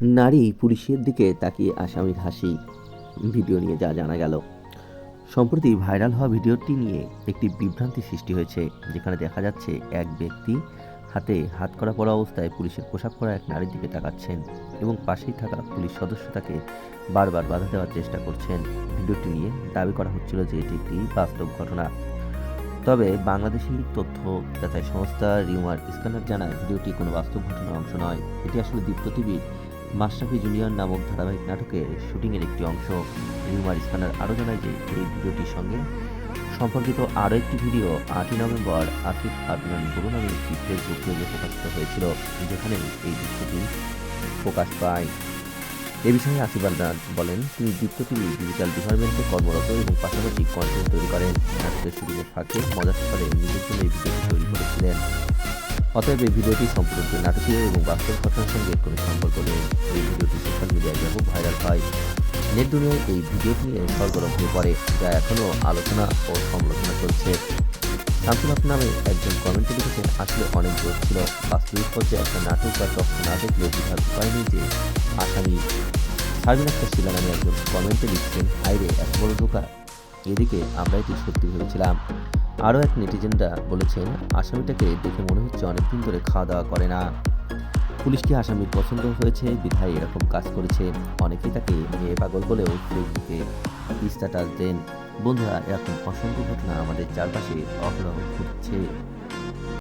নারী পুলিশের দিকে তাকিয়ে আসামির হাসি। ভিডিও নিয়ে যা জানা গেল। সম্প্রতি ভাইরাল হওয়া ভিডিওটি নিয়ে একটি বিভ্রান্তি সৃষ্টি হয়েছে, যেখানে দেখা যাচ্ছে এক ব্যক্তি হাতে হাত করা পড়া অবস্থায় পুলিশের পোশাক পরা এক নারীর দিকে তাকাচ্ছেন এবং পাশেই থাকা পুলিশ সদস্য তাকে বারবার বাধা দেওয়ার চেষ্টা করছেন। ভিডিওটি নিয়ে দাবি করা হচ্ছিল যে এটি একটি বাস্তব ঘটনা। তবে বাংলাদেশি তথ্য যাচাই সংস্থা রিউমার স্ক্যানার জানায়, ভিডিওটি কোনো বাস্তব ঘটনার অংশ নয়। এটি আসলে দীপ্ত টিভির মাশরাফি জুনিয়র নামক ধারাবাহিক নাটকের শুটিংয়ের একটি অংশ। রিউমার স্ক্যানার আরও জানায় যে এই ভিডিওটির সঙ্গে সম্পর্কিত আরও একটি ভিডিও আটই নভেম্বর আসিফ আদনান গুরু নামে একটি ফেসবুক পেজে প্রকাশিত হয়েছিল, যেখানে এই দৃশ্যটি প্রকাশ পায়। এ বিষয়ে আসিফ আদনান বলেন, তিনি দীপ্ত ডিজিটাল ডিপার্টমেন্টে কর্মরত এবং পাশাপাশি কন্টেন্ট তৈরি করেন। নাটকের শুটিংয়ের ফাঁকে মজার করে নিজের জন্য এই ভিডিওটি তৈরি করেছিলেন। অতএব এই ভিডিওটি সম্পূর্ণ নাটকীয় এবং বাস্তব ঘটনার সঙ্গে কোনো সম্পর্ক নেই। এই ভিডিওটি সোশ্যাল মিডিয়ায় ব্যাপক ভাইরাল হয়। নেট দুনিয়ায় এই ভিডিওটি নিয়ে সরগরম হয়ে পড়ে, যা এখনও আলোচনা ও সমালোচনা চলছে হক নামে একজন কমেন্টে লিখেছেন, আসলে অনেক জোর ছিল। বাস্তবিক পর্যায়ে একটা নাটক বা তথ্য না দেখলে বোঝার উপায় নেই যে আসামি। সার্বিন আক্তার শিলা নামে একজন কমেন্টে লিখছেন হাইরে এত বড় ধোকা। এদিকে আমরা এটি সত্যি ভেবেছিলাম। আরও এক নেটিজেনরা বলেছেন, আসামিটাকে দেখে মনে হচ্ছে অনেকদিন ধরে খাওয়া দাওয়া করে না। পুলিশকে আসামির পছন্দ হয়েছে, বিধায় এরকম কাজ করেছে। অনেকে তাকে মেয়ে পাগল বলেও ফেসবুকে স্ট্যাটাস দেন। বন্ধুরা, এরকম অসংখ্য ঘটনা আমাদের চারপাশে অহরহ ঘটছে।